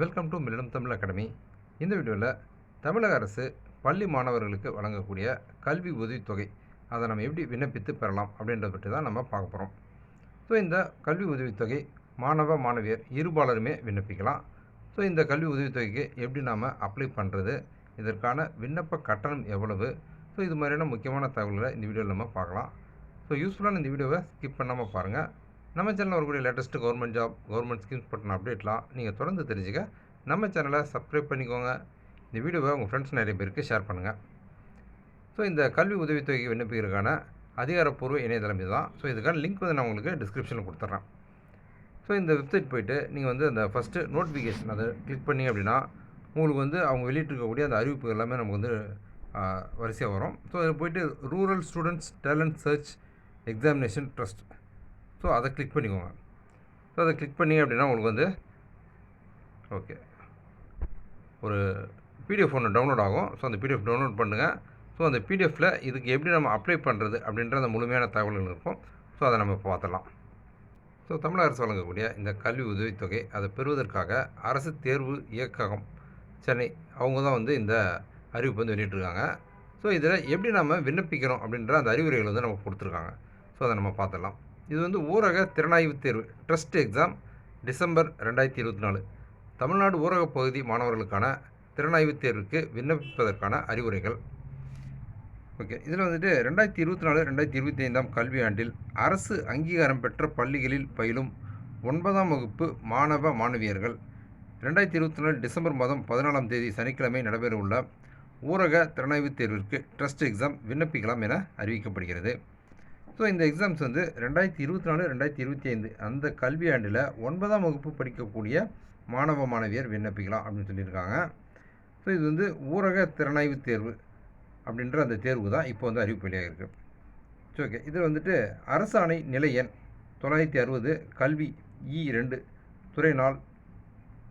Welcome to மில்லிடம் Tamil academy இந்த வீடியோவில் தமிழக அரசு பள்ளி மாணவர்களுக்கு வழங்கக்கூடிய கல்வி உதவித்தொகை அதை நம்ம எப்படி விண்ணப்பித்து பெறலாம் அப்படின்றத பற்றி தான் நம்ம பார்க்க போகிறோம் ஸோ இந்த கல்வி உதவித்தொகை மாணவ மாணவியர் இருபாலருமே விண்ணப்பிக்கலாம். ஸோ இந்த கல்வி உதவித்தொகைக்கு எப்படி நாம் அப்ளை பண்ணுறது இதற்கான விண்ணப்ப கட்டணம் எவ்வளவு? ஸோ இது மாதிரியான முக்கியமான தகவல்களை இந்த வீடியோவில் நம்ம பார்க்கலாம். ஸோ யூஸ்ஃபுல்லான இந்த வீடியோவை ஸ்கிப் பண்ணாமல் பாருங்கள் நம்ம சேனலில் வரக்கூடிய latest government job government schemes பற்றின அப்டேட்லாம் நீங்கள் தொடர்ந்து தெரிஞ்சுக்க நம்ம சேனலை சப்ஸ்கிரைப் பண்ணிக்கோங்க. இந்த வீடியோவை உங்கள் ஃப்ரெண்ட்ஸ் நிறைய பேருக்கு ஷேர் பண்ணுங்கள் ஸோ இந்த கல்வி உதவித்தொகை விண்ணப்பிக்கிறதுக்கான அதிகாரப்பூர்வ இணையதளம் இதுதான். ஸோ இதுக்கான லிங்க் வந்து நான் உங்களுக்கு டிஸ்கிரிப்ஷனில் கொடுத்துட்றேன். ஸோ இந்த வெப்சைட் போய்ட்டு நீங்கள் வந்து அந்த ஃபஸ்ட்டு நோட்டிஃபிகேஷன் அதை கிளிக் பண்ணி அப்படின்னா உங்களுக்கு வந்து அவங்க வெளியிட்டிருக்கக்கூடிய அந்த அறிவிப்பு எல்லாமே நமக்கு வந்து வரிசையாக வரும். ஸோ அதில் போயிட்டு rural students talent search examination trust so அதை கிளிக் பண்ணிக்கோங்க. ஸோ அதை கிளிக் பண்ணி அப்படின்னா உங்களுக்கு வந்து ஓகே ஒரு பிடிஎஃப் ஒன்று டவுன்லோட் ஆகும். ஸோ அந்த பிடிஎஃப் டவுன்லோட் பண்ணுங்கள் ஸோ அந்த பிடிஎஃப்பில் இதுக்கு எப்படி நம்ம அப்ளை பண்ணுறது அப்படின்ற அந்த முழுமையான தகவல்கள் இருக்கும். ஸோ அதை நம்ம பார்த்துடலாம். ஸோ தமிழக அரசு வழங்கக்கூடிய இந்த கல்வி உதவித்தொகை அதை பெறுவதற்காக அரசு தேர்வு இயக்ககம் சென்னை அவங்க தான் வந்து இந்த அறிவிப்பு வந்து வெளியிட்ருக்காங்க ஸோ இதில் எப்படி நம்ம விண்ணப்பிக்கிறோம் அப்படின்ற அந்த அறிவுரைகள் வந்து நமக்கு கொடுத்துருக்காங்க. ஸோ அதை நம்ம பார்த்துடலாம். இது வந்து ஊரக திறனாய்வு தேர்வு ட்ரஸ்ட் எக்ஸாம் டிசம்பர் ரெண்டாயிரத்தி இருபத்தி நாலு. தமிழ்நாடு ஊரக பகுதி மாணவர்களுக்கான திறனாய்வு தேர்வுக்கு விண்ணப்பிப்பதற்கான அறிவுரைகள். ஓகே இதில் வந்துட்டு ரெண்டாயிரத்தி இருபத்தி நாலு ரெண்டாயிரத்தி இருபத்தி ஐந்தாம் கல்வியாண்டில் அரசு அங்கீகாரம் பெற்ற பள்ளிகளில் பயிலும் ஒன்பதாம் வகுப்பு மாணவ மாணவியர்கள். ரெண்டாயிரத்தி இருபத்தி நாலு டிசம்பர் மாதம் பதினாலாம் தேதி சனிக்கிழமை நடைபெறவுள்ள ஊரக திறனாய்வு தேர்விற்கு ட்ரஸ்ட் எக்ஸாம் விண்ணப்பிக்கலாம் என அறிவிக்கப்படுகிறது. ஸோ இந்த எக்ஸாம்ஸ் வந்து ரெண்டாயிரத்தி இருபத்தி நாலு ரெண்டாயிரத்தி இருபத்தி ஐந்து அந்த கல்வியாண்டில் ஒன்பதாம் வகுப்பு படிக்கக்கூடிய மாணவ மாணவியர் விண்ணப்பிக்கலாம் அப்படின்னு சொல்லியிருக்காங்க. ஸோ இது வந்து ஊரக திறனாய்வு தேர்வு அப்படின்ற அந்த தேர்வு தான் இப்போ வந்து அறிவிப்பு வெளியாக இருக்குது ஸோ ஓகே இதில் வந்துட்டு அரசாணை நிலை எண் தொள்ளாயிரத்தி அறுபது கல்வி இ ரெண்டு துறை நாள்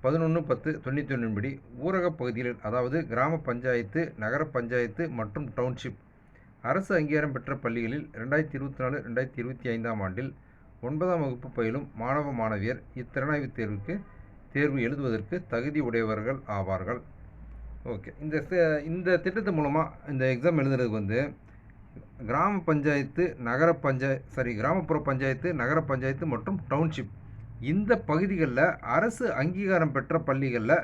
பதினொன்று பத்து தொண்ணூற்றி ஒன்றின்படி ஊரக பகுதிகளில் அதாவது கிராம பஞ்சாயத்து நகர பஞ்சாயத்து மற்றும் டவுன்ஷிப் அரசு அங்கீகாரம் பெற்ற பள்ளிகளில் ரெண்டாயிரத்தி இருபத்தி நாலு ரெண்டாயிரத்தி இருபத்தி ஐந்தாம் ஆண்டில் ஒன்பதாம் வகுப்பு பயிலும் மாணவ மாணவியர் இத்திறனாய்வு தேர்வுக்கு தேர்வு எழுதுவதற்கு தகுதி உடையவர்கள் ஆவார்கள். ஓகே. இந்த இந்த திட்டத்து மூலமாக இந்த எக்ஸாம் எழுதுறதுக்கு வந்து கிராம பஞ்சாயத்து நகர பஞ்சாய சாரி கிராமப்புற பஞ்சாயத்து நகர பஞ்சாயத்து மற்றும் டவுன்ஷிப் இந்த பகுதிகளில் அரசு அங்கீகாரம் பெற்ற பள்ளிகளில்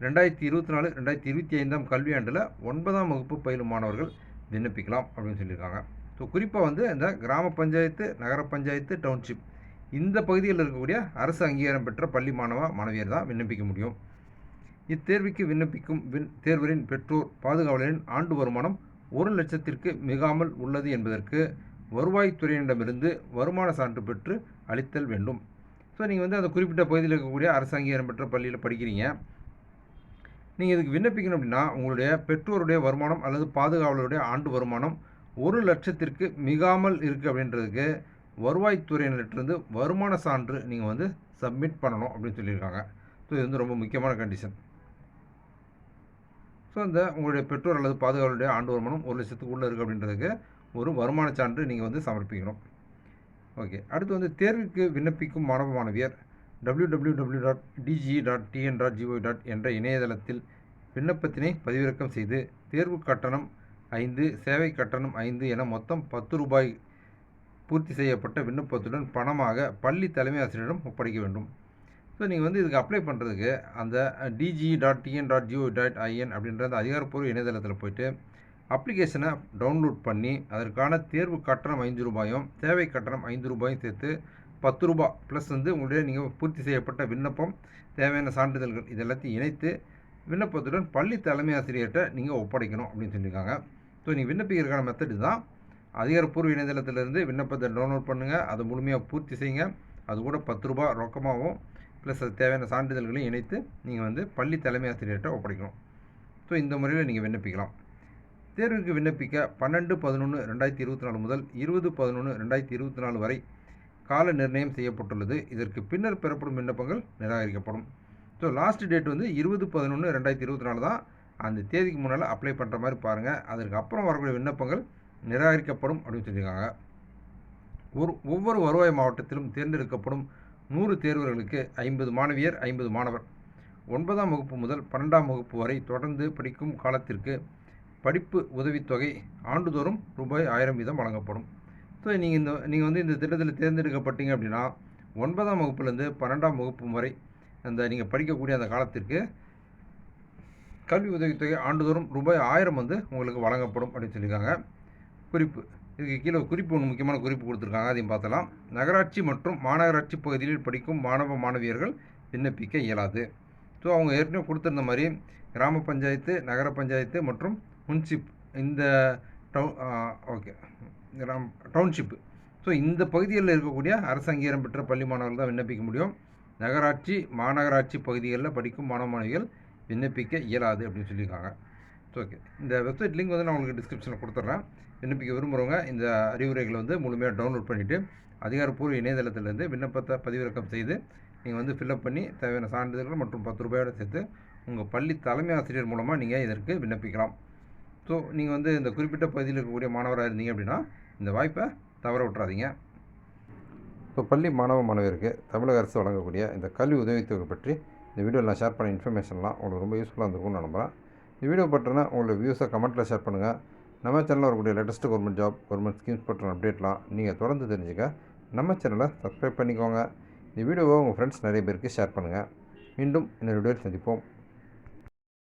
ரெண்டாயிரத்தி இருபத்தி நாலு ரெண்டாயிரத்தி இருபத்தி ஐந்தாம் கல்வியாண்டில் ஒன்பதாம் வகுப்பு பயிலும் மாணவர்கள் விண்ணப்பிக்கலாம் அப்படின்னு சொல்லியிருக்காங்க. ஸோ குறிப்பாக வந்து இந்த கிராம பஞ்சாயத்து நகர பஞ்சாயத்து டவுன்ஷிப் இந்த பகுதியில் இருக்கக்கூடிய அரசு அங்கீகாரம் பெற்ற பள்ளி மாணவ மாணவியர் தான் விண்ணப்பிக்க முடியும். இத்தேர்வுக்கு விண்ணப்பிக்கும் வின் தேர்வரின் பெற்றோர் பாதுகாவலரின் ஆண்டு வருமானம் ஒரு லட்சத்திற்கு மிகாமல் உள்ளது என்பதற்கு வருவாய்த்துறையினரிடமிருந்து வருமான சான்று பெற்று அளித்தல் வேண்டும். ஸோ நீங்கள் வந்து அந்த குறிப்பிட்ட பகுதியில் இருக்கக்கூடிய அரசு அங்கீகாரம் பெற்ற பள்ளியில் படிக்கிறீங்க. நீங்கள் இதுக்கு விண்ணப்பிக்கணும் அப்படின்னா உங்களுடைய பெற்றோருடைய வருமானம் அல்லது பாதுகாவலருடைய ஆண்டு வருமானம் ஒரு லட்சத்திற்கு மிகாமல் இருக்குது அப்படின்றதுக்கு வருவாய்த்துறையினர்கிட்டருந்து வருமான சான்று நீங்கள் வந்து சப்மிட் பண்ணணும் அப்படின்னு சொல்லியிருக்காங்க. ஸோ இது வந்து ரொம்ப முக்கியமான கண்டிஷன் ஸோ இந்த உங்களுடைய பெற்றோர் அல்லது பாதுகாவலுடைய ஆண்டு வருமானம் ஒரு லட்சத்துக்கு உள்ளே இருக்குது அப்படின்றதுக்கு ஒரு வருமான சான்று நீங்கள் வந்து சமர்ப்பிக்கணும். ஓகே அடுத்து வந்து தேர்வுக்கு விண்ணப்பிக்கும் மாணவ மாணவியர் W W W dot DG dot TN dot dot என்ற இணையதளத்தில் விண்ணப்பத்தினை பதிவிறக்கம் செய்து தேர்வு கட்டணம் ஐந்து சேவை கட்டணம் ஐந்து என மொத்தம் பத்து ரூபாய் பூர்த்தி செய்யப்பட்ட விண்ணப்பத்துடன் பணமாக பள்ளி தலைமை ஆசிரியரிடம் ஒப்படைக்க வேண்டும். ஸோ நீங்கள் வந்து இதுக்கு அப்ளை பண்ணுறதுக்கு அந்த DG dot TN dot GO dot IN அப்படின்ற அந்த அதிகாரப்பூர்வ இணையதளத்தில் போயிட்டு அப்ளிகேஷனை டவுன்லோட் பண்ணி அதற்கான தேர்வு கட்டணம் ஐந்து ரூபாயும் சேவை கட்டணம் ஐந்து ரூபாயும் சேர்த்து பத்து ரூபா ப்ளஸ் வந்து உங்களுடைய நீங்கள் பூர்த்தி செய்யப்பட்ட விண்ணப்பம் தேவையான சான்றிதழ்கள் இது எல்லாத்தையும் இணைத்து விண்ணப்பத்துடன் பள்ளி தலைமை ஆசிரியர்கிட்ட நீங்கள் ஒப்படைக்கணும் அப்படின்னு சொல்லியிருக்காங்க. ஸோ நீங்கள் விண்ணப்பிக்கிறதுக்கான மெத்தடு தான் அதிகாரப்பூர்வ இணையதளத்திலிருந்து விண்ணப்பத்தை டவுன்லோட் பண்ணுங்கள் அதை முழுமையாக பூர்த்தி செய்யுங்க. அது கூட பத்து ரூபா ரொக்கமாகவும் ப்ளஸ் அது தேவையான சான்றிதழ்களையும் இணைத்து நீங்கள் வந்து பள்ளி தலைமை ஆசிரியர்கிட்ட ஒப்படைக்கணும். ஸோ இந்த முறையில் நீங்கள் விண்ணப்பிக்கலாம். தேர்வுக்கு விண்ணப்பிக்க பன்னெண்டு பதினொன்று ரெண்டாயிரத்தி இருபத்தி நாலு முதல் இருபது பதினொன்று ரெண்டாயிரத்தி இருபத்தி நாலு வரை கால நிர்ணயம் செய்யப்பட்டுள்ளது. இதற்கு பின்னர் பெறப்படும் விண்ணப்பங்கள் நிராகரிக்கப்படும். ஸோ லாஸ்ட் டேட் வந்து இருபது பதினொன்று ரெண்டாயிரத்தி இருபத்தி நாலு தான். அந்த தேதிக்கு முன்னால் அப்ளை பண்ணுற மாதிரி பாருங்கள் அதற்கு அப்புறம் வரக்கூடிய விண்ணப்பங்கள் நிராகரிக்கப்படும் அப்படின்னு சொல்லியிருக்காங்க. ஒரு ஒவ்வொரு வருவாய் மாவட்டத்திலும் தேர்ந்தெடுக்கப்படும் நூறு தேர்வர்களுக்கு ஐம்பது மாணவியர் ஐம்பது மாணவர். ஒன்பதாம் வகுப்பு முதல் பன்னெண்டாம் வகுப்பு வரை தொடர்ந்து படிக்கும் காலத்திற்கு படிப்பு உதவித்தொகை ஆண்டுதோறும் ரூபாய் ஆயிரம் வீதம் வழங்கப்படும். ஸோ நீங்கள் இந்த நீங்கள் வந்து இந்த திட்டத்தில் தேர்ந்தெடுக்கப்பட்டீங்க அப்படின்னா ஒன்பதாம் வகுப்புலேருந்து பன்னெண்டாம் வகுப்பு வரை அந்த நீங்கள் படிக்கக்கூடிய அந்த காலத்திற்கு கல்வி உதவித்தொகை ஆண்டுதோறும் ரூபாய் ஆயிரம் வந்து உங்களுக்கு வழங்கப்படும் அப்படின்னு சொல்லியிருக்காங்க. குறிப்பு இதுக்கு கீழே குறிப்பு ஒன்று முக்கியமான குறிப்பு கொடுத்துருக்காங்க. அதையும் பார்த்தலாம் நகராட்சி மற்றும் மாநகராட்சி பகுதிகளில் படிக்கும் மாணவ மாணவியர்கள் விண்ணப்பிக்க இயலாது. ஸோ அவங்க ஏற்கனவே கொடுத்துருந்த மாதிரி கிராம பஞ்சாயத்து நகர பஞ்சாயத்து மற்றும் முன்சிப் இந்த டவு ஓகே. கிராம் டவுன்ஷிப்பு ஸோ இந்த பகுதிகளில் இருக்கக்கூடிய அரசு அங்கீகாரம் பெற்ற பள்ளி மாணவர்கள் தான் விண்ணப்பிக்க முடியும். நகராட்சி மாநகராட்சி பகுதிகளில் படிக்கும் மாணவ மாணவிகள் விண்ணப்பிக்க இயலாது அப்படின்னு சொல்லியிருக்காங்க. ஸோ ஓகே இந்த வெப்சைட் லிங்க் வந்து நான் உங்களுக்கு டிஸ்கிரிப்ஷனில் கொடுத்துட்றேன். விண்ணப்பிக்க விரும்புகிறவங்க இந்த அறிவுரைகளை வந்து முழுமையாக டவுன்லோட் பண்ணிவிட்டு அதிகாரப்பூர்வ இணையதளத்திலேருந்து விண்ணப்பத்தை பதிவிறக்கம் செய்து நீங்கள் வந்து ஃபில்அப் பண்ணி தேவையான சான்றிதழ்கள் மற்றும் பத்து ரூபாயோடு சேர்த்து உங்கள் பள்ளி தலைமை ஆசிரியர் மூலமாக நீங்கள் இதற்கு விண்ணப்பிக்கலாம். ஸோ நீங்கள் வந்து இந்த குறிப்பிட்ட பகுதியில் இருக்கக்கூடிய மாணவராக இருந்தீங்க அப்படின்னா இந்த வாய்ப்பை தவற விட்றாதீங்க ஸோ பள்ளி மாணவ மாணவியருக்கு தமிழக அரசு வழங்கக்கூடிய இந்த கல்வி உதவித்தொகை பற்றி இந்த வீடியோவில் நான் ஷேர் பண்ண இன்ஃபர்மேஷன்லாம் உங்களுக்கு ரொம்ப யூஸ்ஃபுல்லாக இருந்திருக்கும்னு நம்புகிறேன் இந்த வீடியோ பற்றினா உங்களோட வியூஸை கமெண்ட்டில் ஷேர் பண்ணுங்கள் நம்ம சேனலில் வரக்கூடிய latest government job government schemes பற்றின அப்டேட்லாம் நீங்கள் தொடர்ந்து தெரிஞ்சுக்க நம்ம சேனலை சப்ஸ்கிரைப் பண்ணிக்கோங்க. இந்த வீடியோவை உங்கள் ஃப்ரெண்ட்ஸ் நிறைய பேருக்கு ஷேர் பண்ணுங்கள் மீண்டும் இன்னொரு வீடியோவில் சந்திப்போம்.